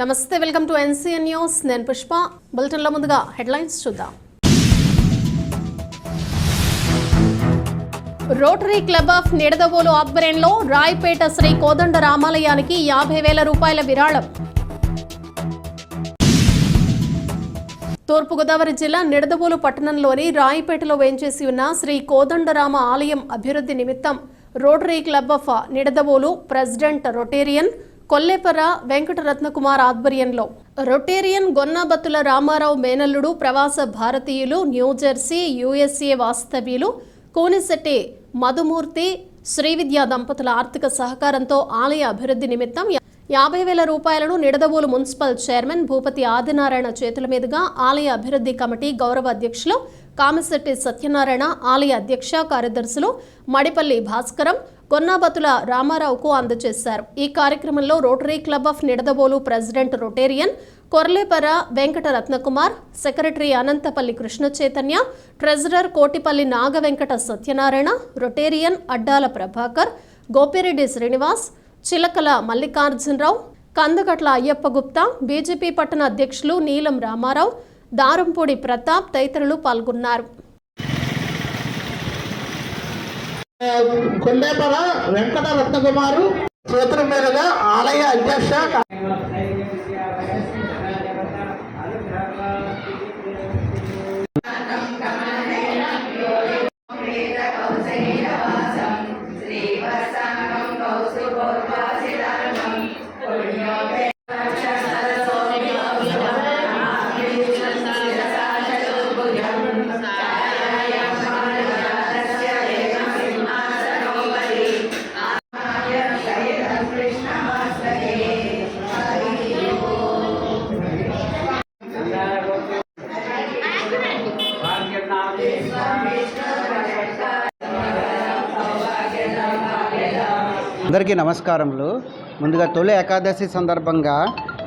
నమస్తే welcome to NCN news. నేను పుష్ప. బులెటిన్లో ముందుగా హెడ్లైన్స్ చూద్దాం. రోటరీ క్లబ్ ఆఫ్ నిడదవోలు ఆధ్వర్యంలో రాయపేట శ్రీ కోదండ రామాలయానికి యాభై వేల రూపాయల విరాళం. తూర్పుగోదావరి జిల్లా నిడదవోలు పట్టణంలోని రాయపేటలో వేంచేసి ఉన్న శ్రీ కోదండరామ ఆలయం అభివృద్ధి నిమిత్తం rotary club of Nidadavolu president rotarian Kollepara Venkataratnakumar ఆధ్వర్యంలో రొటేరియన్ గొన్నాబత్తుల రామారావు మేనల్లుడు ప్రవాస భారతీయులు న్యూజెర్సీ యుఎస్ఏ వాస్తవ్యులు కోనిశెట్టి మధుమూర్తి శ్రీవిద్యా దంపతుల ఆర్థిక సహకారంతో ఆలయ అభివృద్ధి నిమిత్తం యాభై వేల రూపాయలను నిడదవోలు మున్సిపల్ చైర్మన్ భూపతి ఆదినారాయణ చేతుల మీదుగా ఆలయ అభివృద్ధి కమిటీ గౌరవ అధ్యక్షులు కామిశెట్టి సత్యనారాయణ ఆలయ అధ్యక్ష కార్యదర్శులు మడిపల్లి భాస్కరం కొన్నాబతుల రామారావుకు అందజేశారు. ఈ కార్యక్రమంలో rotary club of Nidadabolu president rotarian Korlepara Venkata Ratnakumar secretary Anantapalli Krishna Chaitanya treasurer Kotipalli Naga Venkata Satyanarayana rotarian Addala Prabhakar Gopireddy Srinivas Chilakala Mallikarjunarao Kandagatla Ayyappa Gupta BJP పట్టణ అధ్యక్షులు నీలం రామారావు దారంపూడి ప్రతాప్ తదితరులు పాల్గొన్నారు కొండేపల వెంకట రత్నకుమారు చేతుల మీదుగా ఆలయ అధ్యక్ష అందరికీ నమస్కారములు. ముందుగా తొలి ఏకాదశి సందర్భంగా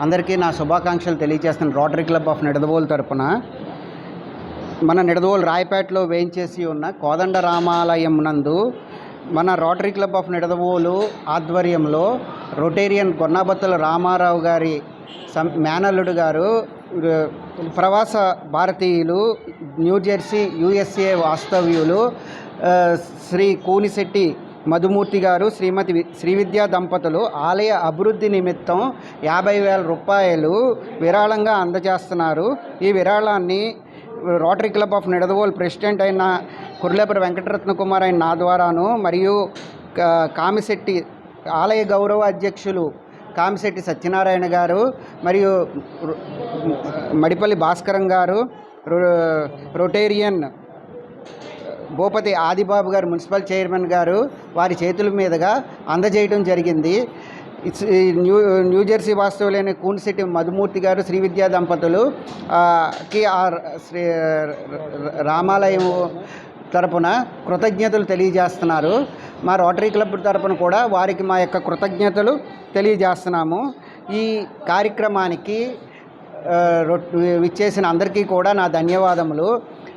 అందరికీ నా శుభాకాంక్షలు తెలియజేస్తున్న రోటరీ క్లబ్ ఆఫ్ నిడదవోలు తరపున. మన నిడదవోలు రాయపేటలో వేయించేసి ఉన్న కోదండ రామాలయం నందు మన రోటరీ క్లబ్ ఆఫ్ నిడదవోలు ఆధ్వర్యంలో రొటేరియన్ కొన్నాబత్తుల రామారావు గారి సం మేనల్లుడు గారు ప్రవాస భారతీయులు న్యూజెర్సీ యుఎస్ఏ వాస్తవ్యులు శ్రీ కూనిశెట్టి మధుమూర్తి గారు శ్రీమతి శ్రీవిద్యా దంపతులు ఆలయ అభివృద్ధి నిమిత్తం యాభై వేల రూపాయలు విరాళంగా అందజేస్తున్నారు. ఈ విరాళాన్ని rotary club of Nidadavol president అయిన కుర్లేపరి వెంకటరత్న కుమార్ అయిన నా ద్వారాను మరియు కా- కామిశెట్టి ఆలయ గౌరవ అధ్యక్షులు కామిశెట్టి సత్యనారాయణ గారు మరియు మడిపల్లి భాస్కరం గారు రొటేరియన్ భూపతి ఆదిబాబు గారు మున్సిపల్ చైర్మన్ గారు వారి చేతుల మీదుగా అందజేయడం జరిగింది. ఇట్స్ న్యూ న్యూజెర్సీ వాస్తవులైన కూన్సిటి మధుమూర్తి గారు శ్రీ విద్యా దంపతులు కి ఆ శ్రీ రామాలయం తరపున కృతజ్ఞతలు తెలియజేస్తున్నారు. మా రోటరీ క్లబ్ తరపున కూడా వారికి మా యొక్క కృతజ్ఞతలు తెలియజేస్తున్నాము. ఈ కార్యక్రమానికి ఆ, విచ్చేసిన అందరికీ కూడా నా ధన్యవాదములు.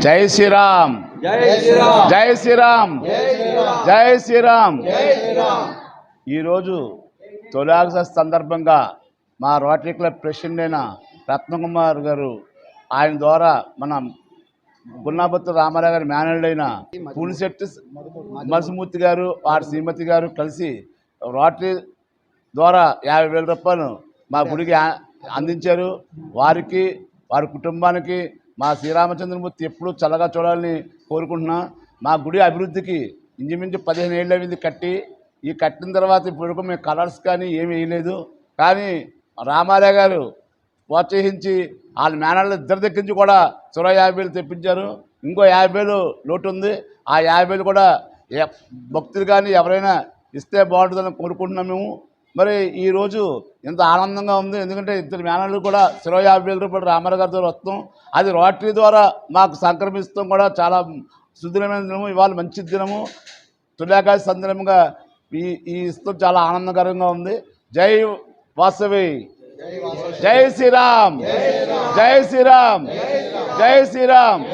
జై శ్రీరామ్. జై శ్రీరామ్. జై శ్రీరామ్. ఈరోజు తొలి సందర్భంగా మా రోటరీ క్లబ్ ప్రెసిడెంట్ అయిన రత్నకుమార్ గారు ఆయన ద్వారా మన గున్నాబత్తు రామారావు గారి మేనల్డ్ అయిన పులిశెట్టి మధుమూర్తి గారు వారి శ్రీమతి గారు కలిసి రోటరీ ద్వారా యాభై వేల రూపాయలు మా గుడికి అందించారు. వారికి వారి కుటుంబానికి మా శ్రీరామచంద్రమూర్తి ఎప్పుడూ చల్లగా చూడాలని కోరుకుంటున్నా. మా గుడి అభివృద్ధికి ఇంచుమించు పదిహేను ఏళ్ళు అయింది కట్టి. ఈ కట్టిన తర్వాత ఇప్పుడు మేము కలర్స్ కానీ ఏమీ వేయలేదు. కానీ రామారావు గారు ప్రోత్సహించి వాళ్ళ మేనర్లు ఇద్దరి దగ్గర నుంచి కూడా చొరవ యాభై వేలు తెప్పించారు. ఇంకో యాభై వేలు లోటు ఉంది. ఆ యాభై వేలు కూడా భక్తులు కానీ ఎవరైనా ఇస్తే బాగుంటుందని కోరుకుంటున్నాం మేము. మరి ఈరోజు ఎంత ఆనందంగా ఉంది. ఎందుకంటే ఇద్దరు మేనలు కూడా ఇరవై యాభై వేల రూపాయలు రామారావు గారి ద్వారా వస్తాం. అది రోటరీ ద్వారా మాకు సంక్రమిస్తాం కూడా. చాలా సుదీర్ఘమైన దినము. ఇవాళ మంచి దినము. తులాకాశ సందర్భంగా ఈ ఈ ఇష్టం చాలా ఆనందకరంగా ఉంది. జై వాసవి. జై శ్రీరామ్. జై శ్రీరామ్. జై శ్రీరామ్.